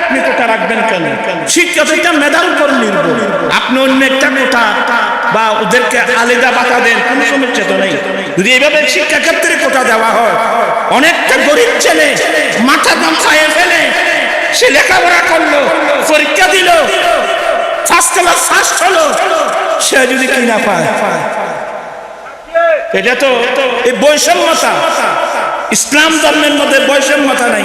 আপনি রাখবেন কেন? শিক্ষা আপনি অন্য একটা কোটা বা ওদেরকে দেন, কোনো নেই। যদি দেওয়া হয়, অনেকটা গরিব ছেলে সে লেখাপড়া করল, পরীক্ষা দিল হলো, সে যদি কি না পায় তো এই বৈষম্যতা। ইসলাম ধর্মের মধ্যে বৈষম্যতা নাই।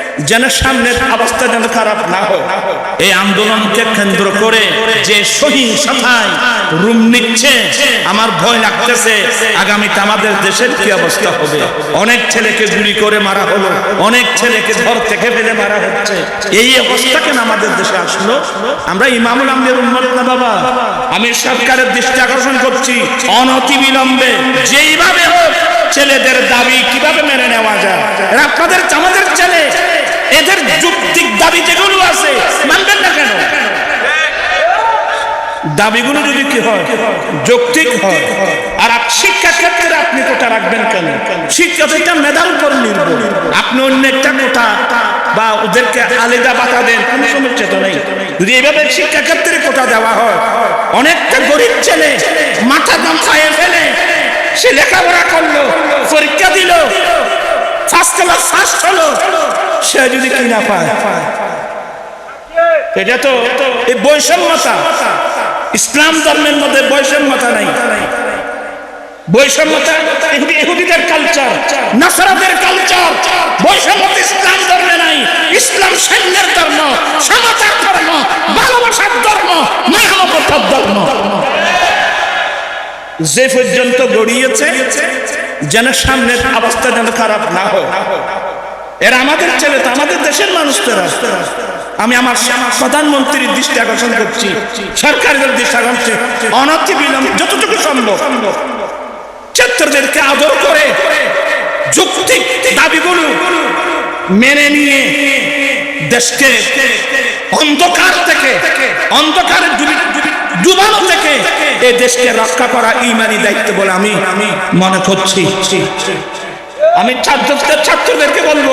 যেন সামনের অবস্থা যেন খারাপ না হয় এই আন্দোলনকে কেন্দ্র করে যে সহিংসতায় রুম নিচ্ছে, আমার ভয় লাগতেছে, আগামীতে আমাদের দেশের কি অবস্থা হবে? অনেক ছেলেকে গুলি করে মারা হলো, অনেক ছেলেকে ঘর থেকে ফেলে মারা হচ্ছে। এই অবস্থা কেন আমাদের দেশে আসলো? আমরা ইমামুল আমদের উন্মত না, বাবা? আমি সরকারের দৃষ্টি আকর্ষণ করছি অনতি বিলম্বে যেইভাবে হোক, ছেলেদের দাবি কীভাবে মেনে নেওয়া যায়? আপনাদের, আমাদের ছেলে। এদের যুক্তিক দাবি যেগুলো আছে, মানবেন না কেন? দাবিগুলো যদি কি হয়, যৌক্তিক হয়, আর শিক্ষা ক্ষেত্রে আপনি কোটা রাখবেন কেন? শিক্ষা তো এটা মেধার উপর নির্ভর। আপনি অন্য একটা কোটা বা ওদেরকে আলাদা বাতা দেন, কোনো সমস্যা তো নেই। যদি এইভাবে শিক্ষা ক্ষেত্রে কোটা দেওয়া হয়, অনেকটা গরিব ছেলে মাথা দাম খাইয়ে ফেলে, সে লেখাপড়া করল, পরীক্ষা দিল ফার্স্ট ক্লাস ফার্স্ট হলো সে যদি কি না পায়। এটা তো এই বৈষম্যতা। ইসলাম ধর্মের মধ্যে বৈষম্যতা নাই। কালচার কালচার ইসলাম ধর্মে নাই। ইসলাম সৈন্যের ধর্ম ধর্ম ধর্ম ধর্ম। যে পর্যন্ত গড়িয়েছে, যেন সামনের অবস্থা যেন খারাপ না হয় এরা আমাদের ছেলে তো আমাদের দেশের মানুষ তো। আমি আমার প্রধানমন্ত্রীর দৃষ্টি আকর্ষণ করছি, সরকারের দৃষ্টি আকর্ষণ অনতি বিলম্ব, যতটুকু সম্ভব ছাত্রদেরকে আদর করে, যৌক্তিক দাবিগুলো মেনে নিয়ে দেশকে অন্ধকার থেকে, অন্ধকারের ডুবি- ডুবানো থেকে এই দেশকে রক্ষা করা ইমানি দায়িত্ব বলে আমি মনে করছি আমি ছাত্রদের ছাত্রদেরকে বলব,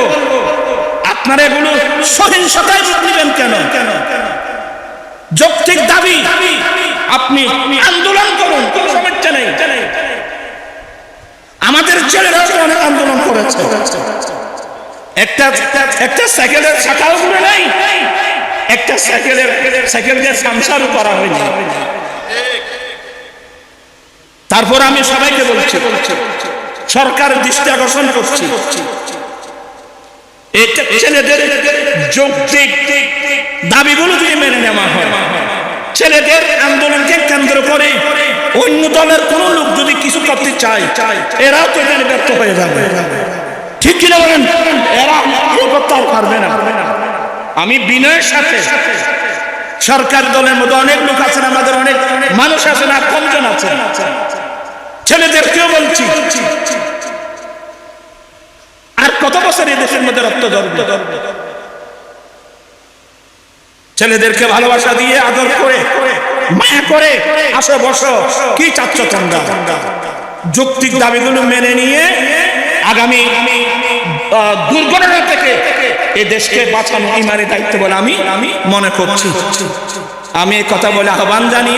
আপনারা এগুলো সহিংসতায় রূপ নেবেন কেন? যৌক্তিক দাবি আপনি আন্দোলন করুন, কোনো সমস্যা নেই। আমাদের ছেলেরা অনেক আন্দোলন করেছে। একটা একটা সাইকেলের চাকাও ঘুরে নাই। একটা সাইকেলের সাইকেল দিয়ে সামসারও করা হয়নি। তারপর আমি সবাইকে বলছি সরকার দৃষ্টি আকর্ষণ করছি। এটা ছেলেদের যৌক্তিক দাবিগুলো যদি মেনে নেওয়া হয়, ছেলেদের আন্দোলনকে কেন্দ্র করে অন্য দলের কোন লোক যদি কিছু করতে চায়, এরাও তো এখানে ব্যর্থ হয়ে যাবে। ঠিক কিনা বলেন? এরা করতে পারবে না। আমি বিনয়ের সাথে সরকার দলের মধ্যে অনেক লোক আছেন, আমাদের অনেক মানুষ আছেন আর কমজন আছেন। ছেলেদেরকেও বলছি আর কত বছর এই দেশের মধ্যে রক্ত ধরবে ছেলেদেরকে ভালোবাসা দিয়ে আদর করে মায়া করে আসো বসো কি চাচ্ছ তোমরা? যৌক্তিক দাবিগুলো মেনে নিয়ে আগামী আহ, দুর্ঘটনা থেকে এই দেশকে বাঁচানো ইমানি দায়িত্ব বলে আমি আমি মনে করছি। আমি কথা বলে আহ্বান জানি